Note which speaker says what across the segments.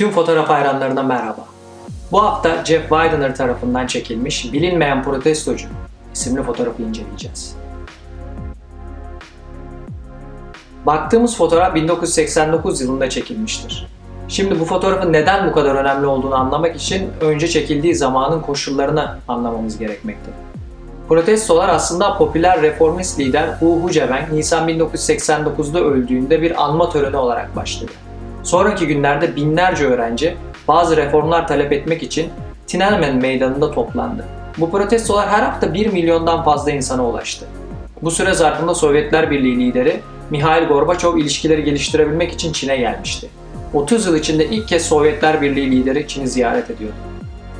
Speaker 1: Tüm fotoğraf hayranlarına merhaba. Bu hafta Jeff Widener tarafından çekilmiş Bilinmeyen Protestocu isimli fotoğrafı inceleyeceğiz. Baktığımız fotoğraf 1989 yılında çekilmiştir. Şimdi bu fotoğrafın neden bu kadar önemli olduğunu anlamak için önce çekildiği zamanın koşullarını anlamamız gerekmekte. Protestolar aslında popüler reformist lider Hu Hucebeng Nisan 1989'da öldüğünde bir anma töreni olarak başladı. Sonraki günlerde binlerce öğrenci bazı reformlar talep etmek için Tiananmen meydanında toplandı. Bu protestolar her hafta 1 milyondan fazla insana ulaştı. Bu süre zarfında Sovyetler Birliği lideri Mikhail Gorbaçov ilişkileri geliştirebilmek için Çin'e gelmişti. 30 yıl içinde ilk kez Sovyetler Birliği lideri Çin'i ziyaret ediyordu.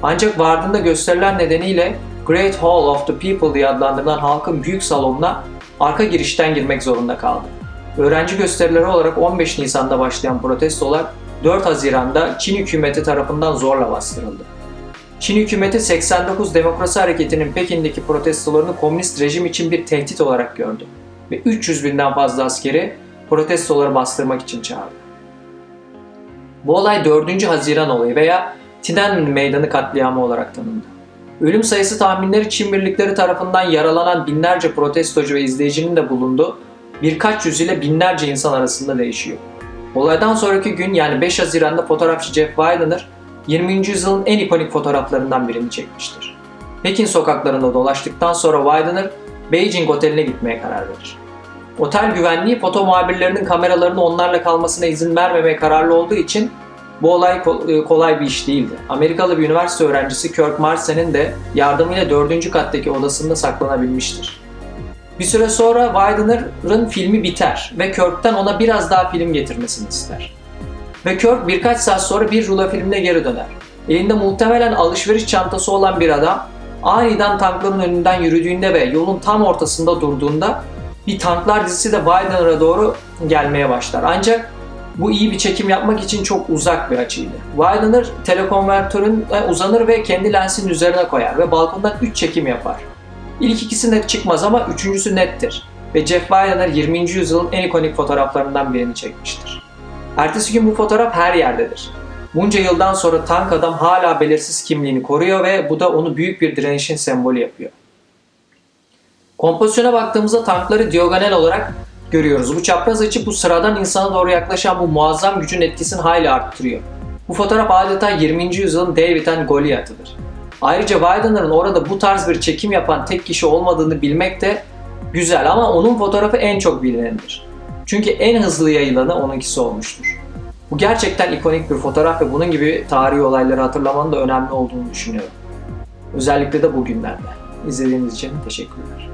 Speaker 1: Ancak vardığında gösteriler nedeniyle Great Hall of the People diye adlandırılan halkın büyük salonuna arka girişten girmek zorunda kaldı. Öğrenci gösterileri olarak 15 Nisan'da başlayan protestolar 4 Haziran'da Çin hükümeti tarafından zorla bastırıldı. Çin hükümeti 89 Demokrasi Hareketi'nin Pekin'deki protestolarını komünist rejim için bir tehdit olarak gördü ve 300 binden fazla askeri protestoları bastırmak için çağırdı. Bu olay 4. Haziran olayı veya Tiananmen Meydanı katliamı olarak tanındı. Ölüm sayısı tahminleri Çin birlikleri tarafından yaralanan binlerce protestocu ve izleyicinin de bulunduğu birkaç yüz ile binlerce insan arasında değişiyor. Olaydan sonraki gün yani 5 Haziran'da fotoğrafçı Jeff Widener 20. yüzyılın en ikonik fotoğraflarından birini çekmiştir. Pekin sokaklarında dolaştıktan sonra Widener Beijing oteline gitmeye karar verir. Otel güvenliği foto muhabirlerinin kameralarının onlarla kalmasına izin vermemeye kararlı olduğu için bu olay ko- kolay bir iş değildi. Amerikalı bir üniversite öğrencisi Kirk Marsen'in de yardımıyla 4. kattaki odasında saklanabilmiştir. Bir süre sonra Widener'ın filmi biter ve Kirk'ten ona biraz daha film getirmesini ister. Ve Kirk birkaç saat sonra bir rulo filmine geri döner. Elinde muhtemelen alışveriş çantası olan bir adam aniden tankların önünden yürüdüğünde ve yolun tam ortasında durduğunda bir tanklar dizisi de Widener'a doğru gelmeye başlar. Ancak bu iyi bir çekim yapmak için çok uzak bir açıydı. Widener telekonvertörün uzanır ve kendi lensinin üzerine koyar ve balkondan 3 çekim yapar. İlk ikisi net çıkmaz ama üçüncüsü nettir. Ve Jeff Widener 20. yüzyılın en ikonik fotoğraflarından birini çekmiştir. Ertesi gün bu fotoğraf her yerdedir. Bunca yıldan sonra tank adam hala belirsiz kimliğini koruyor ve bu da onu büyük bir direnişin sembolü yapıyor. Kompozisyona baktığımızda tankları diagonal olarak görüyoruz. Bu çapraz açı bu sıradan insana doğru yaklaşan bu muazzam gücün etkisini hayli arttırıyor. Bu fotoğraf adeta 20. yüzyılın David and Goliath'ıdır. Ayrıca Widener'ın orada bu tarz bir çekim yapan tek kişi olmadığını bilmek de güzel ama onun fotoğrafı en çok bilinendir. Çünkü en hızlı yayılanı onunkisi olmuştur. Bu gerçekten ikonik bir fotoğraf ve bunun gibi tarihi olayları hatırlamanın da önemli olduğunu düşünüyorum. Özellikle de bugünlerde. İzlediğiniz için teşekkürler.